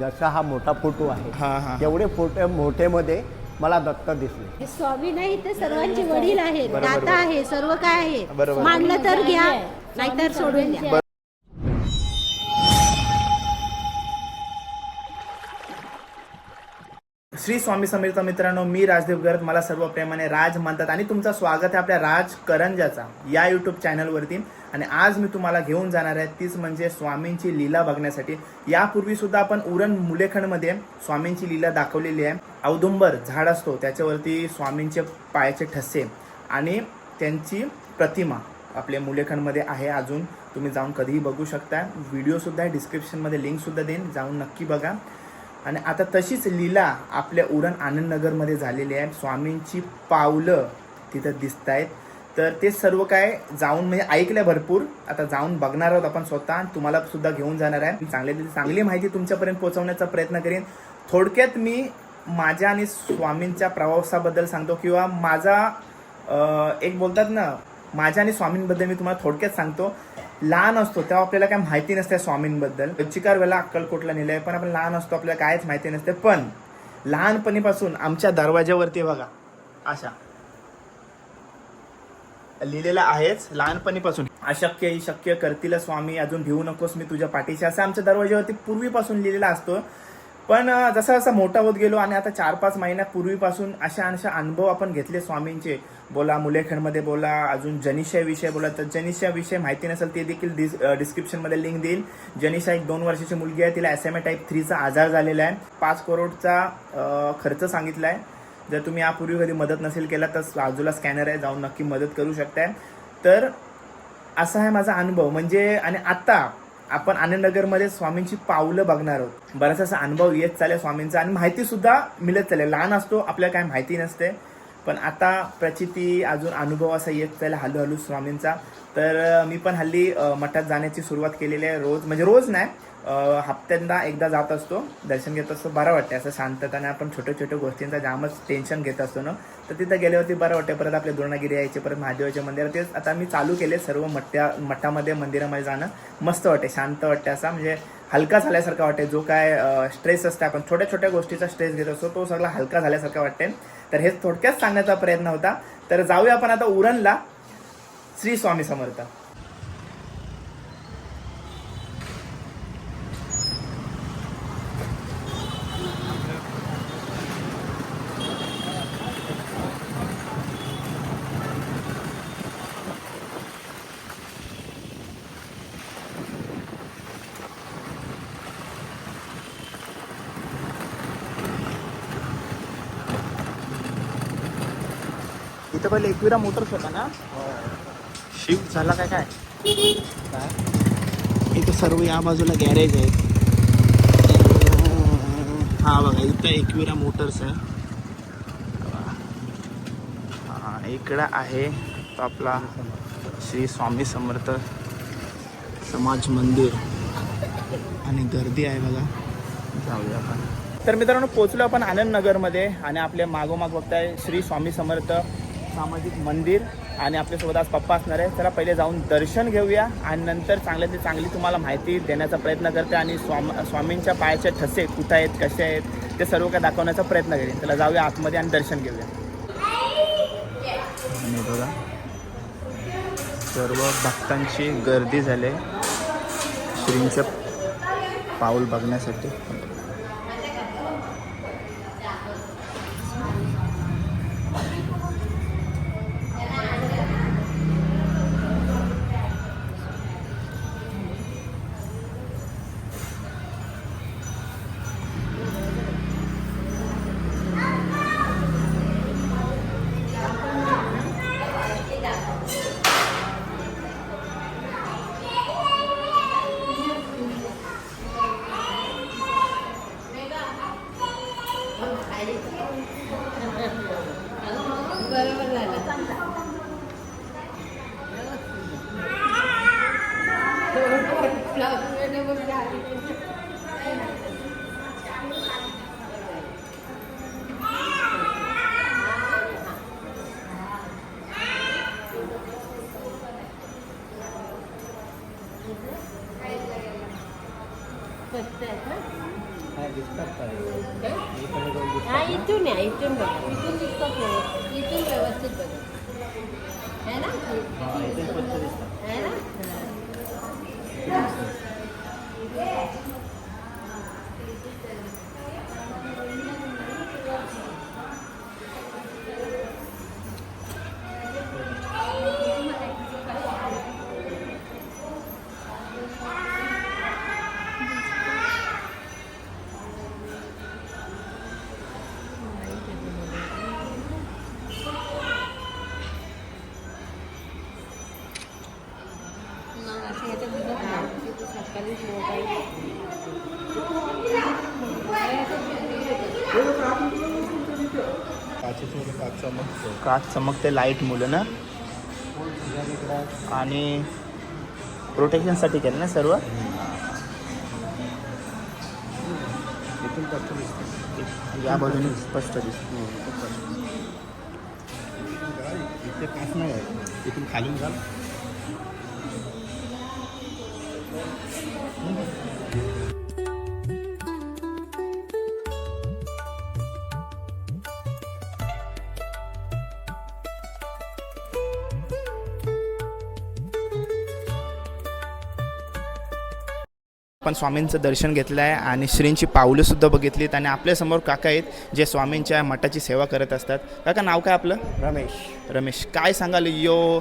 जसा हा मोठा फोटो आहे हा हा. तेवढे फोटो मोठेमध्ये मला दत्त दिसले. हे स्वामी नाही ते सर्वांचे वडील आहेत. बरोबर, दाता. आहे सर्व काय आहे. बरोबर. मानलं तर घ्या नाहीतर सोडून द्या. श्री स्वामी समर्थ मित्रांनो मी राजदेव गर्ग मला सर्व प्रेमाने राज म्हणतात. आणि तुमचं स्वागत आहे आपल्या राज करंजाचा या युट्यूब चॅनलवरती आणि आज मी तुम्हाला घेऊन जाणार आहे तीच म्हणजे स्वामींची लीला बघण्यासाठी. यापूर्वी सुद्धा आपण उरण मुलेखंडमध्ये स्वामींची लीला दाखवलेली आहे. औदुंबर झाड असतो त्याच्यावरती स्वामींचे पायाचे ठसे आणि त्यांची प्रतिमा आपल्या मुलेखंडमध्ये आहे अजून. तुम्ही जाऊन कधीही बघू शकता. व्हिडिओसुद्धा आहे डिस्क्रिप्शनमध्ये लिंकसुद्धा देईन जाऊन नक्की बघा. आणि आता तशीच लीला आपल्या उरण आनंदनगरमध्ये झालेली आहे. स्वामींची पावलं तिथं दिसत आहेत तर ते सर्व काय जाऊन म्हणजे ऐकलंय भरपूर. आता जाऊन बघणार आहोत आपण स्वतः. आणि तुम्हाला सुद्धा घेऊन जाणार आहे. चांगली चांगली माहिती तुमच्यापर्यंत पोहोचवण्याचा प्रयत्न करेन. थोडक्यात मी माझ्या आणि स्वामींच्या प्रवासाबद्दल सांगतो किंवा माझा एक बोलतात ना माझ्या आणि स्वामींबद्दल मी तुम्हाला थोडक्यात सांगतो. लहान असतो तेव्हा आपल्याला काय माहिती नसते स्वामींबद्दल. चिकार वेळेला अक्कलकोटला नेलंय पण आपण लहान असतो आपल्याला कायच माहिती नसते. पण लहानपणीपासून आमच्या दरवाज्यावरती बघा. अशा लिहिलेलं आहेच लहानपणीपासून. अशक्य ही शक्य करतील स्वामी अजून भिवू नकोस मी तुझ्या पाठीशी. असं आमच्या दरवाज्यावरती पूर्वीपासून लिहिलेला असतो. पण जसा जसा मोठा होत गेलो आणि आता चार पाच महिन्यापूर्वीपासून अशा अशा अनुभव आपण घेतले स्वामींचे. बोला मुलेखंडमध्ये बोला अजून जनिशाविषयी बोला. तर जनिशाविषयी माहिती नसेल ते देखील डिस डिस्क्रिप्शनमध्ये लिंक देईल जनिशा एक दोन वर्षाची मुलगी आहे तिला एस एम ए टाईप थ्रीचा आजार झालेला आहे. पाच करोडचा खर्च सांगितला आहे जर तुम्ही यापूर्वी कधी मदत नसेल केला तर बाजूला स्कॅनर आहे जाऊन नक्की मदत करू शकताय. तर असा आहे माझा अनुभव. म्हणजे आणि आता आपण आनंदनगरमध्ये स्वामींची पावलं बघणार आहोत. बराच असा अनुभव येत चालेल स्वामींचा आणि माहिती सुद्धा मिळत चालेल लहान असतो आपल्याला काय माहिती नसते. पण आता प्रचिती अजून अनुभव असा येत चालेल हळूहळू स्वामींचा. तर मी पण हल्ली मठात जाण्याची सुरुवात केलेली आहे रोज. म्हणजे रोज नाही हप्त्यांदा एकदा जात असतो दर्शन घेत असतो बरं वाटते असं शांतताने आपण छोट्या छोट्या गोष्टींचा जामच टेन्शन घेत असतो ना तर तिथं गेल्यावरती बरं वाटते परत आपले द्रोणागिरी यायचे परत महादेवाचे मंदिर तेच आता मी चालू केले सर्व मठ्या मठामध्ये मंदिरामध्ये जाणं. मस्त वाटते शांत वाटते असा. म्हणजे हलका झाल्यासारखा वाटते जो काय स्ट्रेस असते आपण छोट्या छोट्या गोष्टीचा स्ट्रेस घेत असतो तो सगळा हलका झाल्यासारखा वाटते तर हे थोडक्यात सांगण्याचा प्रयत्न होता. तर जाऊया आपण आता उरणला श्री स्वामी समर्थ. इथं पहिले एकविरा मोटर्स होता ना. शिफ्ट झाला काय काय? इथं सर्व या बाजूला गॅरेज आहे हा बघा इथं एकविरा मोटर्स आहे. हा इकडं आहे तो आपला श्री स्वामी समर्थ समाज मंदिर आणि गर्दी आहे बघा. जाऊया आपण. तर मित्रांनो पोचलो आपण आनंद नगरमध्ये आणि आपल्या मागोमाग बघताय श्री स्वामी समर्थ सामाजिक मंदिर आणि आपल्यासोबत आज पप्पा असणार आहे. चला पहिले जाऊन दर्शन घेऊया आणि नंतर चांगल्यातली चांगली तुम्हाला माहिती देण्याचा प्रयत्न करते आणि स्वाम स्वामींच्या पायाचे ठसे कुठं आहेत कसे आहेत ते सर्व काय दाखवण्याचा प्रयत्न करेन. त्याला जाऊया आतमध्ये आणि दर्शन घेऊया. आणि बघा सर्व भक्तांची गर्दी झाली श्रींचं पाऊल बघण्यासाठी. फक्त आहे का? हा इथून या इथून बघा इथून दिसतात व्यवस्थित इथून व्यवस्थित बघा है ना है ना की तू काच चमकते लाइट मुलं ना? आणि प्रोटेक्शनसाठी केलं ना सर्व? या बाजूने स्पष्ट दिसत. इथे काच नाही आहे. इथून खालून जा आपण स्वामींचं दर्शन घेतलं आहे आणि श्रींची पावलं सुद्धा बघितलीत आणि आपल्यासमोर काका आहेत जे स्वामींच्या मठाची सेवा करत असतात. काका नाव काय आपलं? रमेश. रमेश. काय सांगाल? यो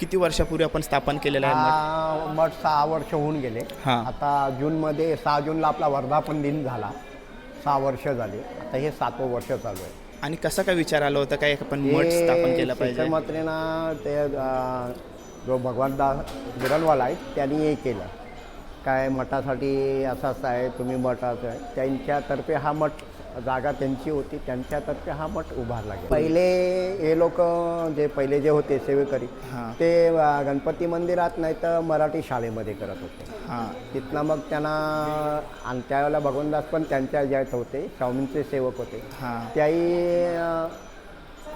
किती वर्षापूर्वी आपण स्थापन केलेलं आहे मठ? सहा वर्ष होऊन गेले. हा. आता जूनमध्ये सहा जूनला आपला वर्धापन दिन झाला. सहा वर्ष झाले. आता हे सातवं वर्ष चालू आहे. आणि कसा काय विचार आला होता काय आपण मठ स्थापन केलं पाहिजे? मात्रेना ते अं, जो भगवंतदास बिरलवाला आहे त्यांनी हे केलं. काय मठासाठी असं असं आहे तुम्ही मठाचं आहे. त्यांच्यातर्फे हा मठ जागा त्यांची होती त्यांच्यातर्फे हा मठ उभारला गेला. पहिले हे लोक जे पहिले जे होते सेवेकरी. ते गणपती मंदिरात नाही तर मराठी शाळेमध्ये करत होते. हां. तिथनं मग त्यांना आणि त्यावेळेला भगवंतदास पण त्यांच्या ज्यात होते स्वामींचे सेवक होते. त्याही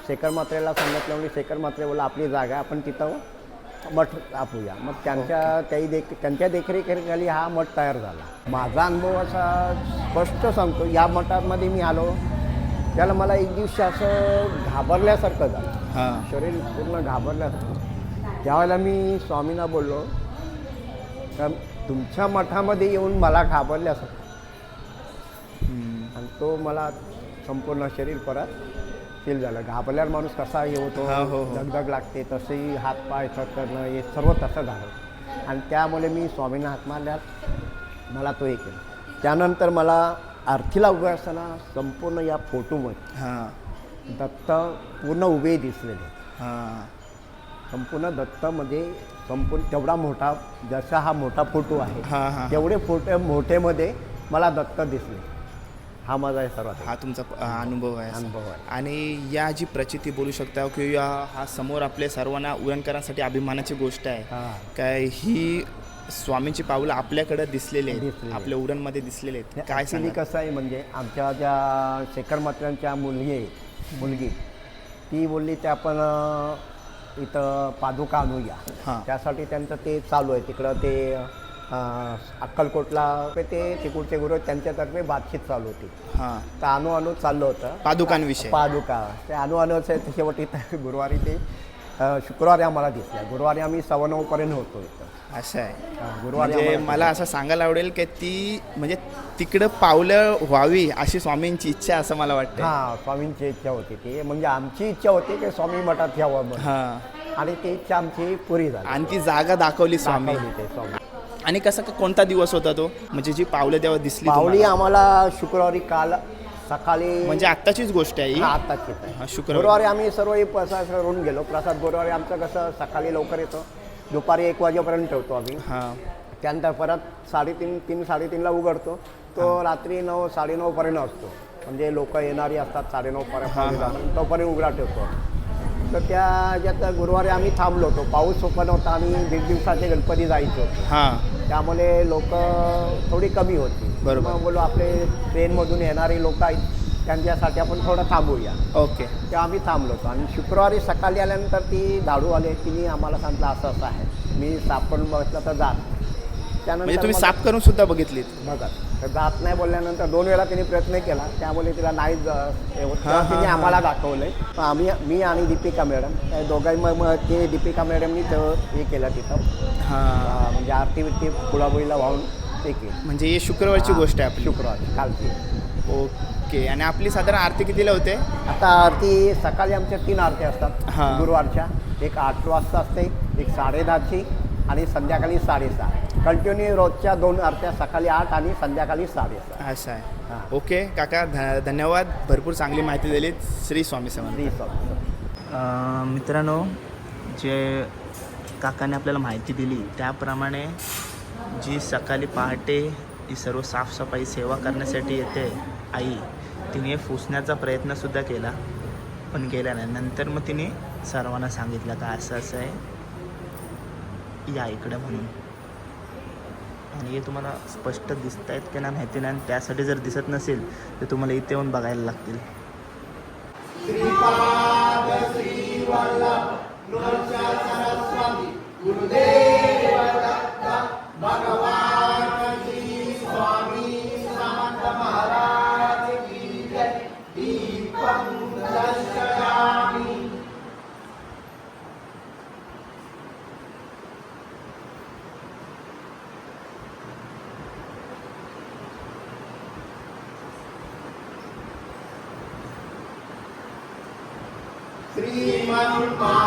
शेखर मात्रेला सांगितल्यामुळे शेखर मात्रे बोला आपली जागा आपण तिथं मठ टापूया मग त्यांच्या त्याही देख त्यांच्या देखरेखीखाली हा मठ तयार झाला. माझा अनुभव असा स्पष्ट सांगतो या मठामध्ये मी आलो त्याला मला एक दिवशी असं घाबरल्यासारखं झालं. हां. शरीर पूर्ण घाबरल्यासारखं. त्यावेळेला मी स्वामींना बोललो का तुमच्या मठामध्ये येऊन मला घाबरल्यासारखं. आणि तो मला संपूर्ण शरीर परत फील झालं. घाबरल्यावर माणूस कसा हे होतो हा, हो, हो. दगदग लागते तसेही हातपाय करणं हे सर्व तसं झालं. आणि त्यामुळे मी स्वामींना हात मारल्यात. मला तो हे केलं त्यानंतर मला आरतीला उभं असताना संपूर्ण या फोटोमध्ये हां. दत्त पूर्ण उभे दिसलेले. हां. संपूर्ण दत्तमध्ये संपूर्ण तेवढा मोठा जसा हा मोठा फोटो आहे हां हां. तेवढे फोटो मोठेमध्ये मला दत्त दिसले. हा माझा हे सर्वात हा तुमचा अनुभव आहे अनुभव आहे. आणि या जी प्रचिती बोलू शकता की या हा समोर आपल्या सर्वांना उरणकरांसाठी अभिमानाची गोष्ट आहे. हा. काय ही स्वामींची पावलं आपल्याकडे दिसलेली आहेत दिसलेली. आपल्या उरणमध्ये दिसलेले आहेत. काय ॲक्च्युली सांगा कसं आहे म्हणजे आमच्या ज्या शेखर मात्रांच्या मुलगी आहे मुलगी ती बोलली ते आपण अं, इथं पादुका आणूया. हां. त्यासाठी त्यांचं ते चालू आहे. तिकडं ते अक्कलकोटला ते तिकडचे गुरु त्यांच्यातर्फे बातचीत चालू होती. हां. तर अणू चाललं होतं. पादुकांविषयी. पादुका. ते अणूच आहे शेवटी गुरुवारी ते शुक्रवारी आम्हाला दिसल्या गुरुवारी आम्ही सव्वा नऊपर्यंत होतो इथं. असं आहे. गुरुवारी म्हणजे मला असं सांगायला आवडेल की ती म्हणजे तिकडं पावलं व्हावी अशी स्वामींची इच्छा असं मला वाटतं हां स्वामींची इच्छा होती ती. म्हणजे आमची इच्छा होती की स्वामी मठात यावं. हां. आणि ती इच्छा आमची पुरी झाली. आणि ती जागा दाखवली स्वामी. ते स्वामी. आणि कसा कोणता दिवस होता तो? म्हणजे जी पावलं तेव्हा दिसली पावली तुम्हाला? आम्हाला शुक्रवारी काल सकाळी म्हणजे आत्ताचीच गोष्ट आहे ही? हा, आत्ताची आहे. शुक्रवारी. गुरुवारी आम्ही सर्व हे प्रसाद करून गेलो. प्रसाद गुरुवारी आमचं कसं सकाळी लवकर येतो. दुपारी एक वाजेपर्यंत ठेवतो आम्ही. हां. त्यानंतर परत साडेतीन तीन साडेतीनला उघडतो. तो रात्री नऊ साडेनऊपर्यंत असतो. म्हणजे लोक येणारी असतात साडेनऊ पर्यंत. तोपर्यंत उघडा ठेवतो तर त्या ह्याच्यात गुरुवारी आम्ही थांबलो होतो. पाऊस ओपन होता आणि दीड दिवसाचे गणपती जायचे होते. हां. त्यामुळे लोक थोडी कमी होती. बरोबर. मग बोलो आपले ट्रेनमधून येणारी लोक आहेत त्यांच्यासाठी आपण थोडं थांबूया. ओके. तेव्हा आम्ही थांबलो होतो. आणि शुक्रवारी सकाळी आल्यानंतर ती धाडू आले तिने आम्हाला सांगितलं असं असं आहे. मी सापडून बघितलं तर जात म्हणजे तुम्ही साफ करून सुद्धा बघितलीत. बघा तर जात नाही बोलल्यानंतर दोन वेळा तिने प्रयत्न केला त्यामुळे तिला नाही ज- हे होत. हा, तेव्हा हा, तिने हा. आम्हाला दाखवलंय. आम्ही मी आणि दीपिका मॅडम त्या दोघांनी मग मग ते दीपिका मॅडमनी तर हे केलं तिथं. हां. अं, म्हणजे आरती बिरती फुलाबुळीला वाहून ते केलं. म्हणजे ही शुक्रवारची गोष्ट आहे आपली. शुक्रवार कालची. ओके आणि आपली साधारण आरती कितीला होते? आता आरती सकाळी आमच्या तीन आरती हा. असतात गुरुवारच्या एक आठ वाजता असते एक साडेदहाची आणि संध्याकाळी साडेसहा. कंटिन्यू रोजच्या दोन आरत्या सकाळी आठ आणि संध्याकाळी साडेसहा असं आहे. हां. ओके काका ध धन्यवाद. भरपूर चांगली माहिती दिली श्री स्वामी समर्थ. श्री स्वामी मित्रांनो जे काकाने आपल्याला माहिती दिली त्याप्रमाणे जी सकाळी पहाटे ही सर्व साफसफाई सेवा करण्यासाठी येते आई तिने पुसण्याचा प्रयत्नसुद्धा केला पण केला नाही. नंतर मग तिने सर्वांना सांगितलं का असं असं आहे. या इकडं म्हणून. आणि हे तुम्हाला स्पष्ट दिसत आहेत की नाही माहिती नाही. आणि त्यासाठी जर दिसत नसेल तर तुम्हाला इथे येऊन बघायला लागतील. Bye.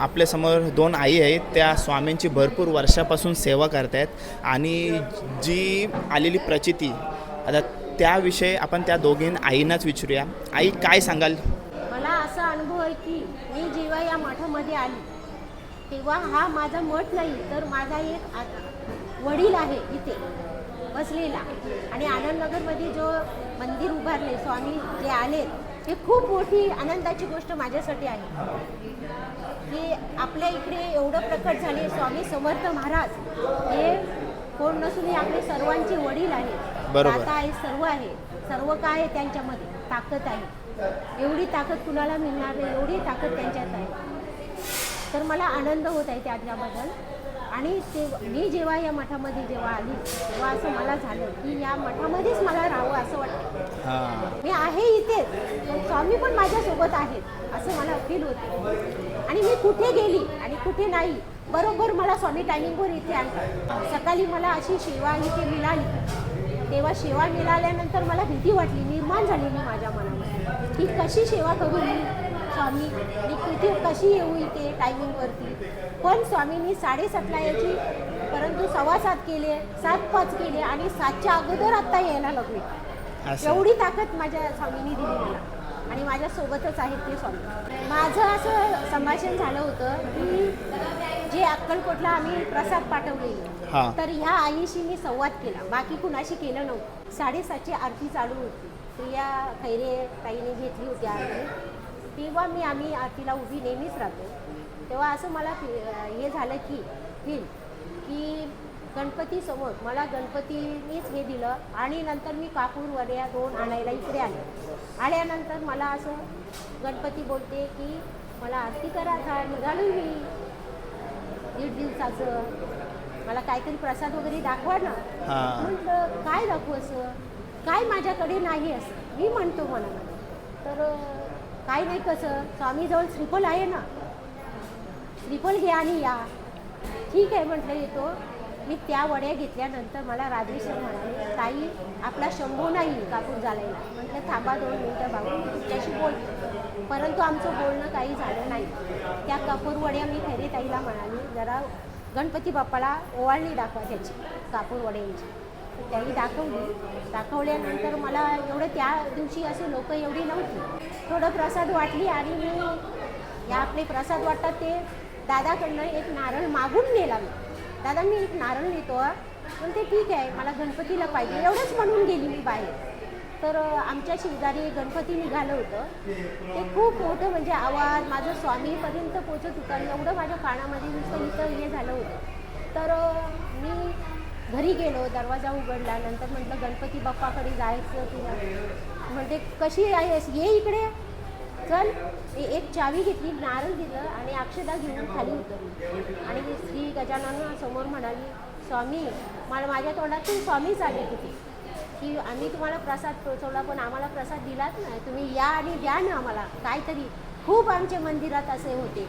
आपल्यासमोर दोन आई आहेत त्या स्वामींची भरपूर वर्षापासून सेवा करत आहेत आणि जी आलेली प्रचिती आता त्याविषयी आपण त्या दोघीं आईनाच विचारूया. आई काय सांगाल? मला असा अनुभव आहे की मी जेव्हा या मठामध्ये आली तेव्हा हा माझा मठ नाही तर माझा एक आ- वडील आहे इथे बसलेला. आणि आनंदनगरमध्ये जो मंदिर उभारले स्वामी जे आले हे खूप मोठी आनंदाची गोष्ट माझ्यासाठी आहे. की आपल्या इकडे एवढं प्रकट झाले स्वामी समर्थ महाराज हे कोण नसून हे आपले सर्वांचे वडील आहेत. दाता आहे सर्व आहे सर्व काय आहे त्यांच्यामध्ये? ताकद आहे. एवढी ताकद कुणाला मिळणार नाही? एवढी ताकद त्यांच्यात आहे. तर मला आनंद होत आहे त्याच्याबद्दल आणि ते मी जेव्हा या मठामध्ये जेव्हा आली तेव्हा असं मला झालं की या मठामध्येच मला राहावं असं वाटतं मी आहे इथेच. पण स्वामी पण माझ्यासोबत आहेत असं मला फील होतं. आणि मी कुठे गेली आणि कुठे नाही बरोबर मला स्वामी टायमिंगवर इथे आणतात सकाळी मला अशी सेवा इथे मिळाली. तेव्हा सेवा मिळाल्यानंतर मला भीती वाटली निर्माण झालेली माझ्या मनामध्ये. की कशी सेवा करू मी? स्वामी मी किती कशी येऊ इथे टायमिंगवरती पण स्वामींनी साडेसातला यायची परंतु सव्वा सात केले सात पाच केले आणि सातच्या अगोदर आत्ता यायला लागले. एवढी ताकद माझ्या स्वामींनी दिली मला. आणि माझ्या सोबतच आहेत ते स्वामी. माझं असं संभाषण झालं होतं की जे अक्कलकोटला आम्ही प्रसाद. पाठवलेले तर ह्या आईशी मी संवाद केला. बाकी कुणाशी केलं नव्हतं. साडेसातची आरती चालू होती. प्रिया खैरे ताईने घेतली होती आरती. तेव्हा मी आम्ही आरतीला उभी नेहमीच राहतो. तेव्हा असं मला हे झालं की फील की गणपती समोर मला गणपतीनीच हे दिलं आणि नंतर मी कापूर वड्या दोन आणायला इकडे आले. आल्यानंतर मला असं गणपती बोलते की मला आरती करा आता निघालो. मी दीड दिवसाचं. मला काहीतरी प्रसाद वगैरे दाखवा ना. म्हटलं काय दाखवू असं? काय माझ्याकडे नाही असं? मी म्हणतो मनामध्ये तर काय नाही कसं? स्वामीजवळ श्रीफल आहे ना. श्रीफल घ्या आणि या. ठीक आहे म्हटलं येतो. मी त्या वड्या घेतल्यानंतर मला राजेश्वर म्हणाले ताई आपला शंभू नाही कापूर झालेला. म्हटलं थांबा दोन मिनटं भाऊ मी तुमच्याशी परंतु आमचं बोलणं काही झालं नाही. त्या कापूर वड्या मी खैरे ताईला म्हणाली जरा गणपती बाप्पाला ओवाळणी दाखवा त्याची कापूर वड्यांची. त्याही दाखवली. दाखवल्यानंतर मला एवढं त्या दिवशी असे लोक एवढी नव्हती. थोडं प्रसाद वाटली आणि मी या आपले प्रसाद वाटतात ते दादाकडनं एक नारळ मागून नेला मी. दादा मी एक नारळ नेतो पण ते ठीक आहे मला गणपतीला पाहिजे. एवढंच म्हणून गेली मी बाहेर. तर आमच्या शेजारी गणपती निघालं होतं. ते खूप मोठं म्हणजे आवाज माझं स्वामीपर्यंत पोचत होतं आणि एवढं माझ्या कानामध्ये नुसतं इथं हे झालं होतं. तर मी घरी गेलो दरवाजा उघडला नंतर म्हटलं गणपती बाप्पाकडे जायचं तुला. म्हणते कशी आहेस? ये इकडे. चल एक चावी घेतली नारळ दिलं आणि अक्षदा घेऊन खाली उतरली. आणि श्री गजानन समोर म्हणाली स्वामी मला माझ्या तोंडातून स्वामीच आले तिथे की आम्ही तुम्हाला प्रसाद पोचवला पण आम्हाला प्रसाद दिलाच नाही. तुम्ही या आणि द्या ना आम्हाला. काहीतरी खूप आमच्या मंदिरात असे होते.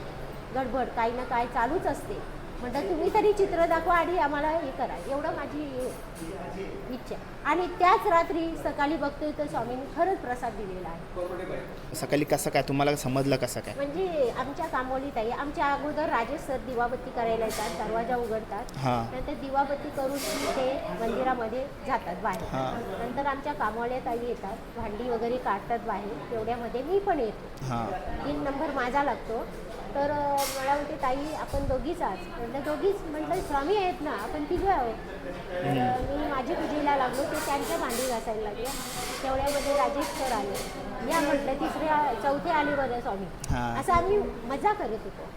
गडबड काही ना काय चालूच असते. म्हटलं तुम्ही तरी चित्र दाखवा आणि आम्हाला हे करा. एवढं माझी इच्छा. आणि त्याच रात्री सकाळी बघतोय तर स्वामींनी खरंच प्रसाद दिलेला आहे. सकाळी कसं काय? तुम्हाला समजलं कसं काय? म्हणजे आमच्या कामोलीत आहे आमच्या अगोदर राजेश सर दिवाबत्ती करायला येतात दरवाजा उघडतात. नंतर दिवाबत्ती करून ते मंदिरामध्ये जातात. बाहेर. नंतर आमच्या कामवाल्या ताई येतात भांडी वगैरे काढतात बाहेर. तेवढ्यामध्ये मी पण येते. तीन नंबर माझा लागतो. तर मला म्हणते ताई आपण दोघीच आहात. म्हटलं दोघीच? म्हटलं स्वामी आहेत ना आपण तिघं आहोत. मी माझी पूजेला लागलो ते त्यांच्या भांडी घासायला लागले. तेवढ्यामध्ये राजेश सर आले. या म्हटलं तिसऱ्या चौथे आले बरं स्वामी. असं आम्ही मजा करत होतो.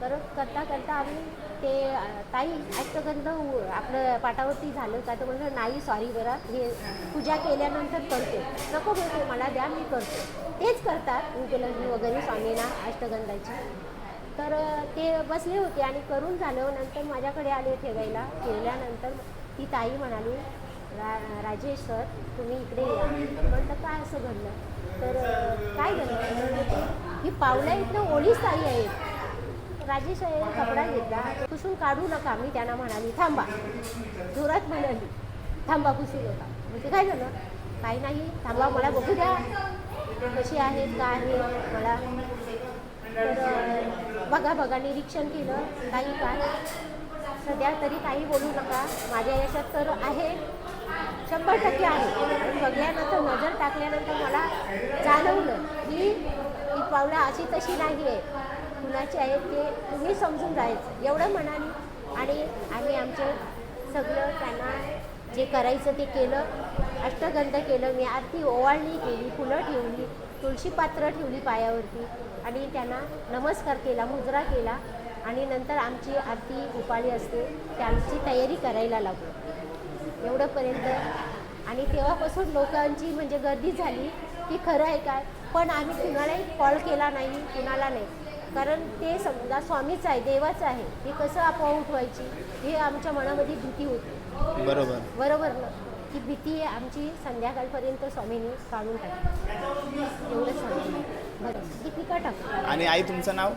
तर करता करता आम्ही ते ताई अष्टगंध उ- आपलं पाटावरती झालं का? तर म्हणलं नाही सॉरी बरं हे पूजा केल्यानंतर करतो. नको नको मला द्या मी करतो. तेच करतात उकलंगी वगैरे स्वामींना अष्टगंधाची. तर ते बसले होते आणि करून झालं. नंतर माझ्याकडे आले ठेवायला. ठेवल्यानंतर ती ताई म्हणाली रा राजेश सर तुम्ही इकडे या. म्हटलं काय असं घडलं? तर काय झालं ही पावला इथलं ओळीच ताई आहे राजेश कपडा घेतला. पुसून काढू नका. मी त्यांना म्हणाली थांबा. जोरात म्हणाली थांबा पुसू नका. म्हणजे काय झालं? काही नाही. थांबा मला बघू द्या. कशी आहेत काय आहे मला बघा बघा निरीक्षण केलं काही काय. सध्या तरी काही बोलू नका. माझ्या यशात तर आहे. शंभर टक्के आहे. बघल्यानंतर नजर टाकल्यानंतर मला जाणवलं की ही पावलं अशी तशी नाही आहे. कुणाची आहेत ते तुम्ही समजून जायचं. एवढं म्हणाली. आणि आम्ही आमचे सगळं त्यांना जे करायचं ते केलं. अष्टगंध केलं. मी आरती ओवाळणी केली फुलं ठेवली. तुळशी पात्र ठेवली पायावरती आणि त्यांना नमस्कार केला मुजरा केला आणि नंतर आमची आरती उपाळी असते त्यांची तयारी करायला लागलो एवढंपर्यंत. आणि तेव्हापासून लोकांची म्हणजे गर्दी झाली की खरं आहे काय पण आम्ही कुणालाही कॉल केला नाही कुणाला नाही. कारण ते समजा स्वामीच आहे देवाचं आहे ते कसं आपोआप उठवायची? हे आमच्या मनामध्ये भीती होती. बरोबर. बरोबर ना? ती भीती आमची संध्याकाळपर्यंत स्वामींनी काढून टाकली. एवढंच सांगितलं बरं दीपिका टाक आणि आई तुमचं नाव?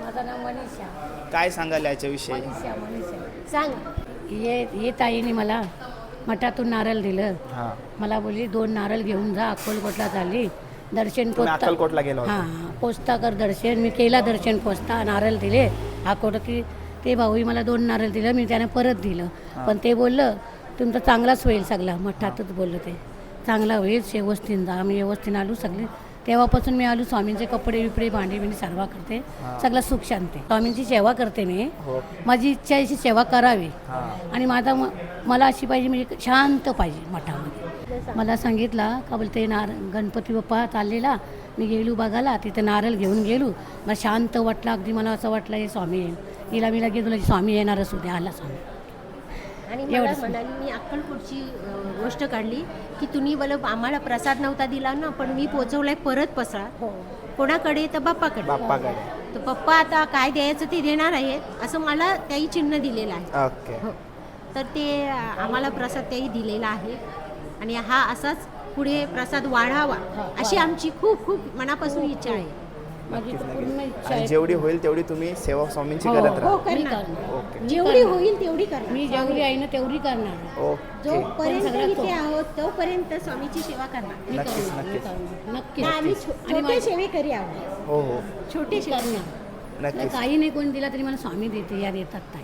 माझं नाव मनीषा. काय सांगाल याच्याविषयी? मनीषा मनीषा. सांग. ये ये ताईने मला मठातून नारळ दिलं. हां. मला बोलली दोन नारळ घेऊन जा अक्कलकोटला झाली दर्शन तुम्ही पोचता अक्कलकोटला गेला होता. हां पोचता कर दर्शन. मी केला दर्शन पोचता नारळ दिले. अकोट की ते भाऊही मला दोन नारळ दिलं मी त्याने परत दिलं. पण ते बोललं तुमचा चांगलाच होईल सगळा मठातच बोललं ते. चांगला होईल व्यवस्थित आम्ही व्यवस्थित आलो सगळे. तेव्हापासून मी आलो स्वामींचे कपडे बिपडे भांडी बिंडी सर्व करते. सगळं सुख शांती. स्वामींची सेवा करते मी. हो. माझी इच्छा अशी सेवा करावी. आणि माझा म- मला अशी पाहिजे म्हणजे शांत पाहिजे मठामध्ये. मला सांगितला का बोलते नार गणपती बाप्पा चाललेला मी गेलो बघायला तिथे नारळ घेऊन गेलो. मला शांत वाटलं अगदी मला असं वाटलं हे स्वामी येईल हिला मी लगेच तुला स्वामी येणारच होते आला स्वामी. आणि मला. म्हणाली मी अक्कलकोटची गोष्ट काढली की तुम्ही मला आम्हाला प्रसाद नव्हता दिला ना पण मी पोचवलाय परत प्रसाद कोणाकडे? तर बाप्पाकडे. बाप्पाकडे. तर पप्पा आता काय द्यायचं ते देणार आहेत असं मला त्याही चिन्ह दिलेलं आहे. ओके. हो. तर ते आम्हाला प्रसाद त्याही दिलेला आहे. आणि हा असाच पुढे प्रसाद वाढावा अशी आमची खूप खूप मनापासून इच्छा आहे. माझी तर पूर्ण इच्छा आणि आहे. जेवढी होईल तेवढी तुम्ही सेवा स्वामींची हो, करत हो राहा. मी करणार. करणार ओके जेवढी होईल तेवढी करणार. मी जेवढी आहे ना तेवढी करणार. ओके. जोपर्यंत सगळ्यात इथे आहोत तोपर्यंत स्वामीची सेवा करणार. मी नक्कीच, करणार मी नक्कीच. करणार. नक्की ना आम्ही छो- आणि छोटे माझी- सेवेकरी आहोत. हो हो. छोटे करणार. नक्कीच. काही नाही कोणी दिला तरी मला स्वामी देते या देतात ताई.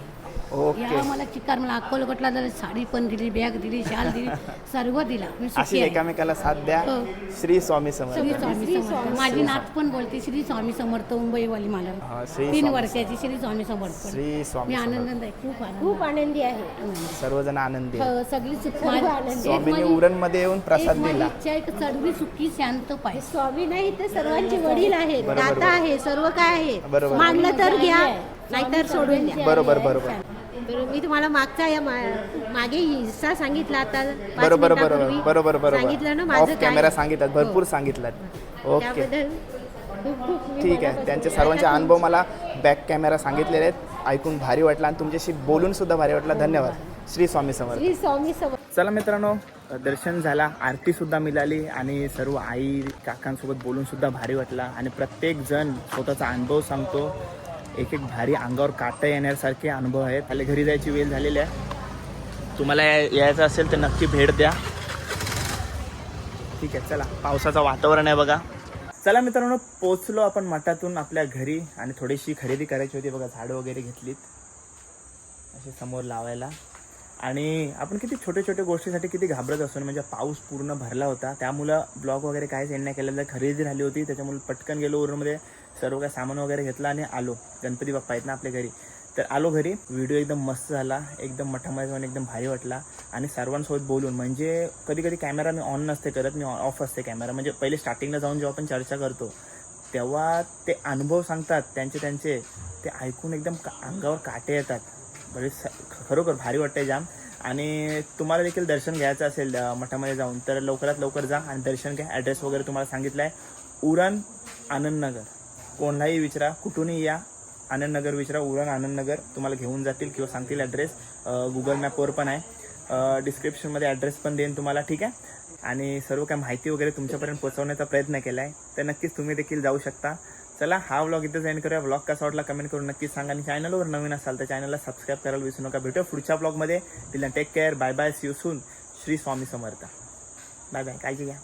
ओके. या मला चिकार मला अक्कलकोटला जर साडी पण दिली बॅग दिली शाल दिली सर्व दिला. मी अशी सुखी आहे. एकामेकाला साथ द्या. हो. श्री स्वामी समर्थ. श्री स्वामी श्री समर्थ. स्वामी माझी नात पण बोलते श्री स्वामी समर्थ मुंबईवाली मला. हा, श्री तीन स्वामी वर्षाची श्री स्वामी समर्थ. पण. श्री मी स्वामी समर्थ. आनंदात आहे खूप आनंद खूप आनंदी आहे. सर्वजण आनंदी. हो, सगळी सुख माझी- आनंदी. एक स्वामींनी माझी- उरणमध्ये येऊन प्रसाद माझी दिला. इच्छा आहे की सर्व सुखी शांत पाहिजे स्वामी नाही तर सर्वांचे वडील आहेत. बरोबर, दाता बरोबर. आहे सर्व काय आहे. बरोबर. मागलं तर घ्या नाहीतर सोडून द्या. बरोबर बरोबर. तर मी तुम्हाला मागचा या मा- मागे हिस्सा सांगितला आता पाच बरोबर बरोबर मिनिटापूर्वी. बरोबर सांगितलं ना बरोबर माझं ऑफ कॅमेरा काय? सांगितलं भरपूर सांगितलं. ओके त्याबद्दल खूप खूप मी ठीक आहे. मनापासून- त्यांचे सर्वांचे अनुभव मला बॅक कॅमेरा सांगितलेले आहेत. ऐकून भारी वाटला आणि तुमच्याशी बोलून सुद्धा भारी वाटला. धन्यवाद. श्री स्वामी समर्थ. श्री स्वामी समर्थ. चला मित्रांनो दर्शन झाला. आरती सुद्धा मिळाली आणि सर्व आई काकांसोबत बोलून सुद्धा भारी वाटला. आणि प्रत्येक जण स्वतःचा अनुभव सांगतो. एक एक भारी अंगावर काटा येण्यासारखे अनुभव आहेत. आले घरी जायची वेळ झालेली आहे. तुम्हाला यायचं असेल तर नक्की भेट द्या. ठीक आहे चला. पावसाचं वातावरण आहे बघा. चला मित्रांनो पोचलो आपण मठातून आपल्या घरी आणि थोडीशी खरेदी करायची होती बघा झाडं वगैरे घेतलीत. असे समोर लावायला. आणि आपण किती छोट्या छोट्या गोष्टीसाठी किती घाबरत असतो म्हणजे पाऊस पूर्ण भरला होता. त्यामुळं ब्लॉग वगैरे काहीच एंड नाही केलं खरेदी झाली होती त्याच्यामुळे पटकन गेलो उरणमध्ये सर्व काय सामान वगैरे घेतलं आणि आलो. गणपती बाप्पा आहेत ना आपल्या घरी. तर आलो घरी. व्हिडिओ एकदम मस्त झाला. एकदम मठामध्ये जाऊन एकदम भारी वाटला. आणि सर्वांसोबत बोलून म्हणजे कधी कधी कॅमेरा मी ऑन नसते करत मी ऑफ असते कॅमेरा म्हणजे पहिले स्टार्टिंगला जाऊन जेव्हा आपण चर्चा करतो तेव्हा ते अनुभव सांगतात त्यांचे त्यांचे. ते ऐकून एकदम का अंगावर काटे येतात. म्हणजे खरोखर भारी वाटतंय जाम. आणि तुम्हाला देखील दर्शन घ्यायचं असेल मठामध्ये जाऊन तर लवकरात लवकर जा आणि दर्शन घ्या. ॲड्रेस वगैरे तुम्हाला सांगितला आहे उरण आनंदनगर कोणालाही विचारा कुठूनही या. आनंदनगर विचारा उरण आनंदनगर तुम्हाला घेऊन जातील किंवा सांगतील ॲड्रेस गुगल मॅपवर पण आहे. डिस्क्रिप्शनमध्ये ॲड्रेस पण देईन तुम्हाला ठीक आहे? आणि सर्व काय माहिती वगैरे तुमच्यापर्यंत पोहोचवण्याचा प्रयत्न केला आहे तर नक्कीच तुम्ही देखील जाऊ शकता. चला हा व्लॉग इथं जॉईन करूया. व्लॉग कसा वाटला कमेंट करून नक्कीच सांगा. आणि चॅनलवर नवीन असाल तर चॅनलला सबस्क्राईब करायला विसरू नका. भेटूया पुढच्या ब्लॉगमध्ये तिला take care bye bye see you soon Shri Swami Samarth. Bye bye काळजी घ्या.